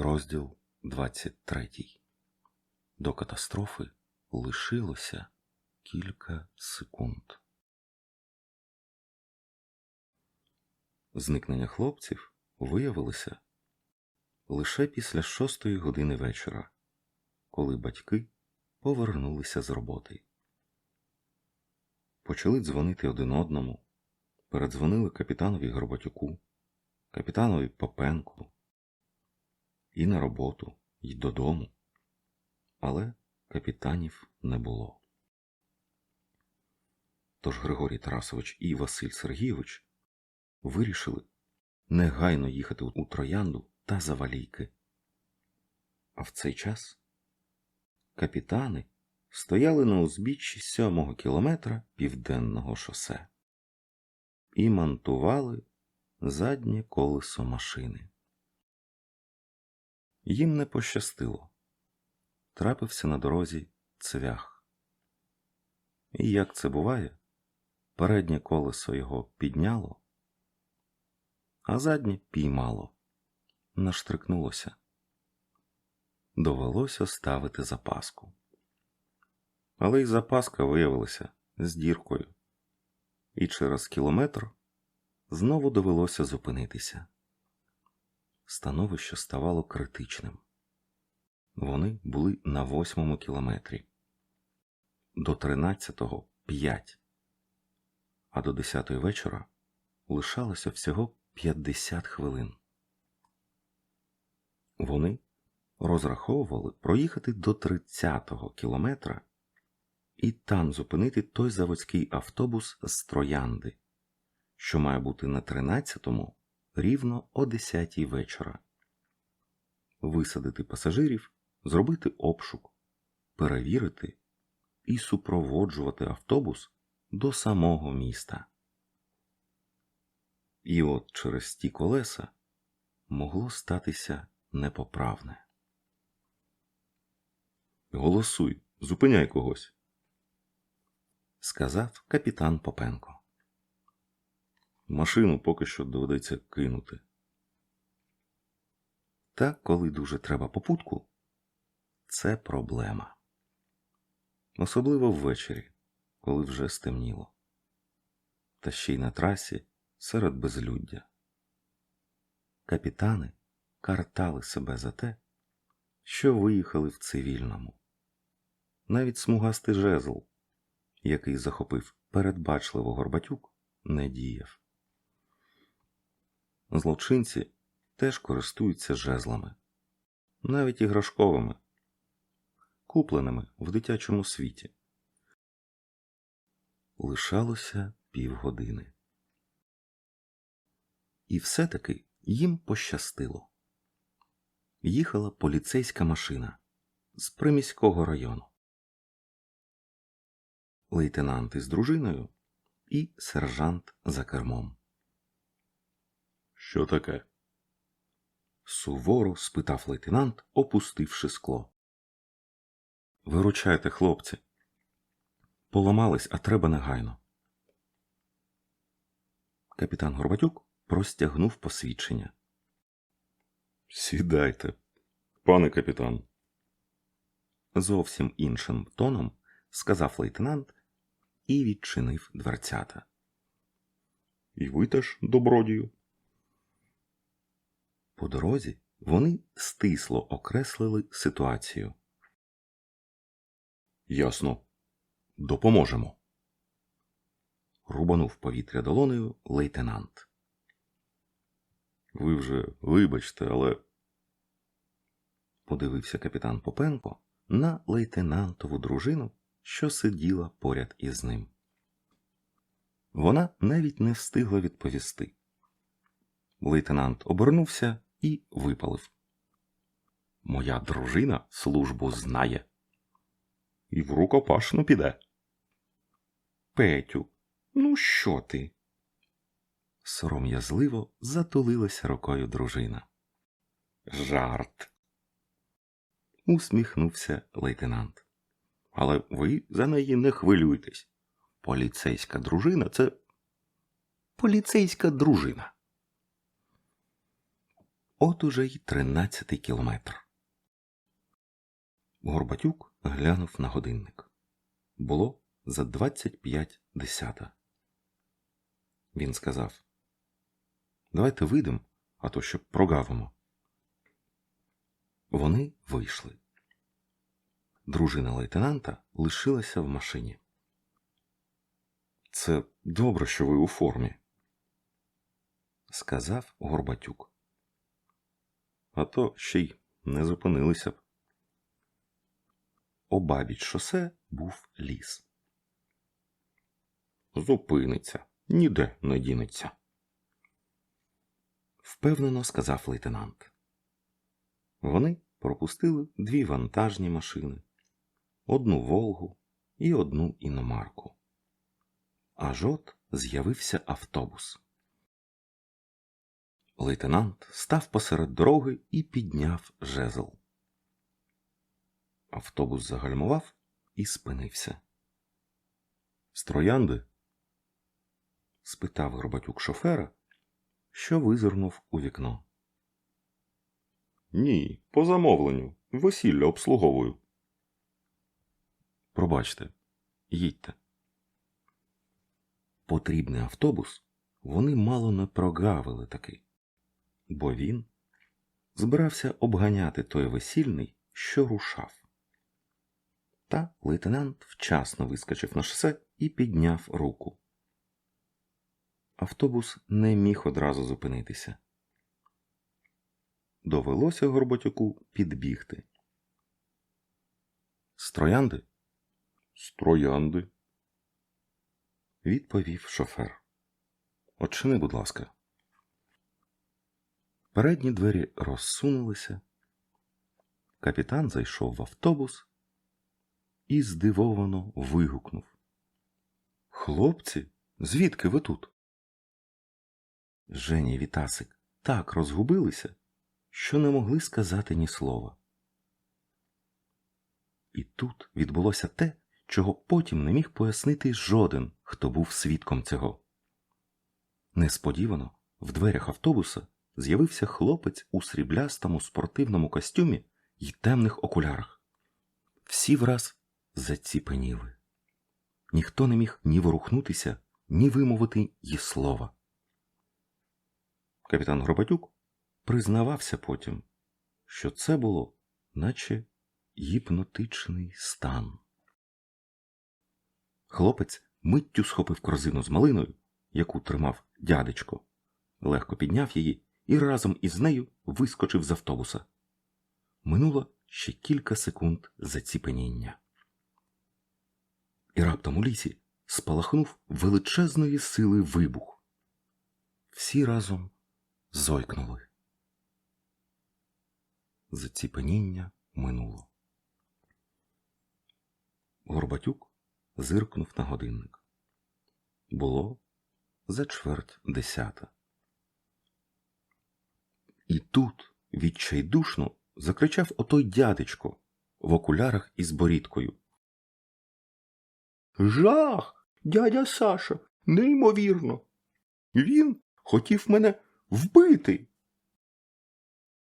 Розділ 23. До катастрофи лишилося кілька секунд. Зникнення хлопців виявилося лише після шостої години вечора, коли батьки повернулися з роботи. Почали дзвонити один одному, передзвонили капітанові Горбатюку, капітанові Попенку і на роботу, і додому. Але капітанів не було. Тож Григорій Тарасович і Василь Сергійович вирішили негайно їхати у Троянду та Завалійки. А в цей час капітани стояли на узбіччі сьомого кілометра південного шосе і монтували заднє колесо машини. Їм не пощастило. Трапився на дорозі цвях. І як це буває, переднє колесо його підняло, а заднє піймало, наштрикнулося. Довелося ставити запаску. Але й запаска виявилася з діркою, і через кілометр знову довелося зупинитися становище ставало критичним. Вони були на восьмому кілометрі, до тринадцятого п'ять, а до десятої вечора лишалося всього 50 хвилин. Вони розраховували проїхати до тридцятого кілометра і там зупинити той заводський автобус з Троянди, що має бути на тринадцятому рівно о 10 вечора. Висадити пасажирів, зробити обшук, перевірити і супроводжувати автобус до самого міста. І от через ті колеса могло статися непоправне. Голосуй, зупиняй когось, сказав капітан Попенко. Машину поки що доведеться кинути. Та коли дуже треба попутку, це проблема. Особливо ввечері, коли вже стемніло. Та ще й на трасі серед безлюддя. Капітани картали себе за те, що виїхали в цивільному. Навіть смугастий жезл, який захопив передбачливо Горбатюк, не діяв. Злочинці теж користуються жезлами, навіть іграшковими, купленими в дитячому світі. Лишалося півгодини. І все-таки їм пощастило. Їхала поліцейська машина з приміського району. Лейтенант із дружиною і сержант за кермом. Що таке? Суворо спитав лейтенант, опустивши скло. Виручайте, хлопці. Поламались, а треба негайно. Капітан Горбатюк простягнув посвідчення. Сідайте, пане капітан. Зовсім іншим тоном сказав лейтенант і відчинив дверцята. І ви теж, добродію. По дорозі вони стисло окреслили ситуацію. Ясно. Допоможемо. Рубанув повітря долонею лейтенант. Ви вже вибачте, але. Подивився капітан Попенко на лейтенантову дружину, що сиділа поряд із ним. Вона навіть не встигла відповісти. Лейтенант обернувся і випалив. Моя дружина службу знає. І в рукопашну піде. Петю, ну що ти? Сором'язливо затулилася рукою дружина. Жарт. Усміхнувся лейтенант. Але ви за неї не хвилюйтесь. Поліцейська дружина це поліцейська дружина. От уже й тринадцятий кілометр. Горбатюк глянув на годинник. Було за двадцять п'ять десята. Він сказав Давайте вийдемо, а то щоб прогавимо. Вони вийшли. Дружина лейтенанта лишилася в машині. Це добре, що ви у формі, сказав Горбатюк. А то ще й не зупинилися б. Обабіч шосе був ліс. Зупиниться, ніде не дінеться. Впевнено сказав лейтенант. Вони пропустили дві вантажні машини, одну Волгу і одну іномарку. Аж от з'явився автобус. Лейтенант став посеред дороги і підняв жезл. Автобус загальмував і спинився. Строянди? спитав Горбатюк шофера, що визирнув у вікно. Ні, по замовленню. Весілля обслуговую. Пробачте, їдьте. Потрібний автобус вони мало не прогавили таки, бо він збирався обганяти той весільний, що рушав. Та лейтенант вчасно вискочив на шосе і підняв руку. Автобус не міг одразу зупинитися. Довелося Горбатюку підбігти. Строянди? Строянди, відповів шофер. Очини, будь ласка. Передні двері розсунулися. Капітан зайшов в автобус і здивовано вигукнув. Хлопці, звідки ви тут? Женя і Вітасик так розгубилися, що не могли сказати ні слова. І тут відбулося те, чого потім не міг пояснити жоден, хто був свідком цього. Несподівано в дверях автобуса з'явився хлопець у сріблястому спортивному костюмі й темних окулярах. Всі враз заціпеніли. Ніхто не міг ні ворухнутися, ні вимовити й слова. Капітан Гробатюк признавався потім, що це було, наче гіпнотичний стан. Хлопець миттю схопив корзину з малиною, яку тримав дядечко, легко підняв її і разом із нею вискочив з автобуса. Минуло ще кілька секунд заціпеніння. І раптом у лісі спалахнув величезної сили вибух. Всі разом зойкнули. Заціпеніння минуло. Горбатюк зиркнув на годинник. Було за чверть десята. І тут відчайдушно закричав отой дядечко в окулярах із борідкою. Жах, дядя Саша, неймовірно. Він хотів мене вбити.